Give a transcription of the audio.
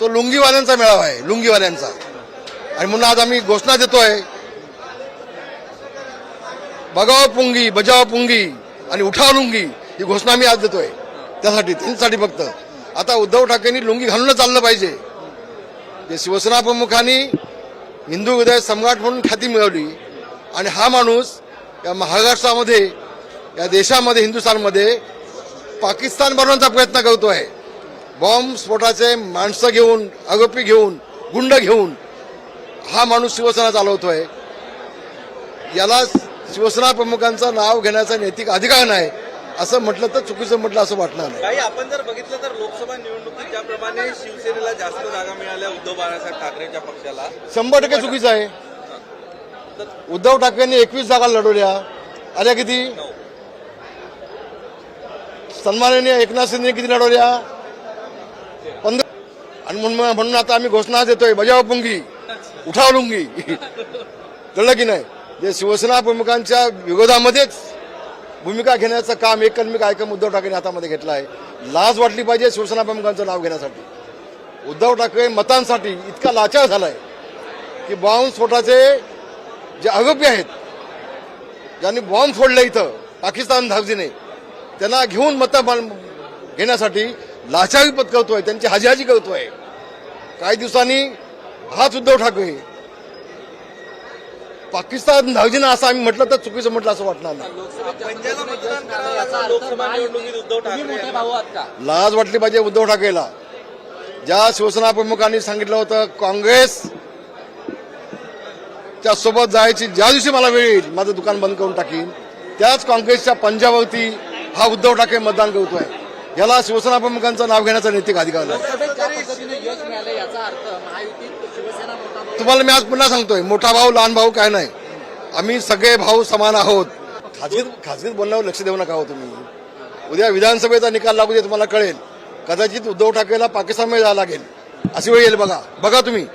तो लुंगीवाल्यांचा मेळावा आहे लुंगीवाल्यांचा. आणि म्हणून आज आम्ही घोषणा देतोय बगाव पुंगी बजाव पुंगी आणि उठाव लुंगी ही घोषणा मी आज देतोय. त्यासाठी त्यांच्यासाठी फक्त. आता उद्धव ठाकरेंनी लुंगी घालूनच चाललं पाहिजे. जे शिवसेना प्रमुखांनी हिंदू हृदय सम्राट म्हणून ख्याती मिळवली आणि हा माणूस या महाराष्ट्रामध्ये या देशामध्ये हिंदुस्थानमध्ये पाकिस्तान बनवण्याचा प्रयत्न करतो आहे बॉम्ब स्फोटाचे माणसं घेऊन आरोपी घेऊन गुंड घेऊन हा माणूस शिवसेना चालवतोय याला शिवसेना प्रमुखांचं नाव घेण्याचा नैतिक अधिकार नाही असं म्हटलं तर चुकीचं म्हटलं असं वाटणार नाही. आपण जर बघितलं तर लोकसभा निवडणुकीत ज्याप्रमाणे शिवसेनेला जास्त जागा मिळाल्या उद्धव बाळासाहेब ठाकरेंच्या पक्षाला. शंभर टक्के चुकीचं आहे. उद्धव ठाकरेंनी एकवीस जागा लढवल्या. आल्या किती? सन्माननीय एकनाथ शिंदे किती लढवल्या? पंधरा आणि म्हणून म्हणून आता आम्ही घोषणा देतोय बजाव पुंगी. उठाव लुंगी. कळलं की नाही? जे शिवसेना प्रमुखांच्या विरोधामध्येच भूमिका घेण्याचं काम एककल्मी कार्यक्रम उद्धव ठाकरे हातामध्ये घेतलं आहे. लाज वाटली पाहिजे शिवसेना प्रमुखांचं नाव घेण्यासाठी. उद्धव ठाकरे मतांसाठी इतका लाचार झालाय की बॉम्ब स्फोटाचे जे आरोपी आहेत ज्यांनी बॉम्ब फोडले इथं पाकिस्तान धावजीने त्यांना घेऊन मतं घेण्यासाठी लाचारी आहे त्यांची हाजीहाजी करतोय. काही दिवसांनी हाच उद्धव ठाकरे. पाकिस्तान धावजीनं असं आम्ही म्हटलं तर चुकीचं म्हटलं असं वाटणार नाही. लाज वाटली पाहिजे उद्धव ठाकरेला. ज्या शिवसेना प्रमुखांनी सांगितलं होतं काँग्रेस च्या सोबत जायची ज्या दिवशी मला वेळ येईल माझं दुकान बंद करून टाकीन त्याच काँग्रेसच्या पंजावरती हा उद्धव ठाकरे मतदान करतोय. याला शिवसेना प्रमुखांचं नाव घेण्याचा नैतिक अधिकार नाही. तुम्हाला मी आज पुन्हा सांगतोय मोठा भाऊ लहान भाऊ काय नाही. आम्ही सगळे भाऊ समान आहोत. खाजगीत खाजगीत बोलण्यावर लक्ष देऊ नका हो तुम्ही. उद्या विधानसभेचा निकाल लागू दे तुम्हाला कळेल. कदाचित उद्धव ठाकरेला पाकिस्तानमध्ये जायला लागेल. अशी वेळ येईल बघा. बघा तुम्ही.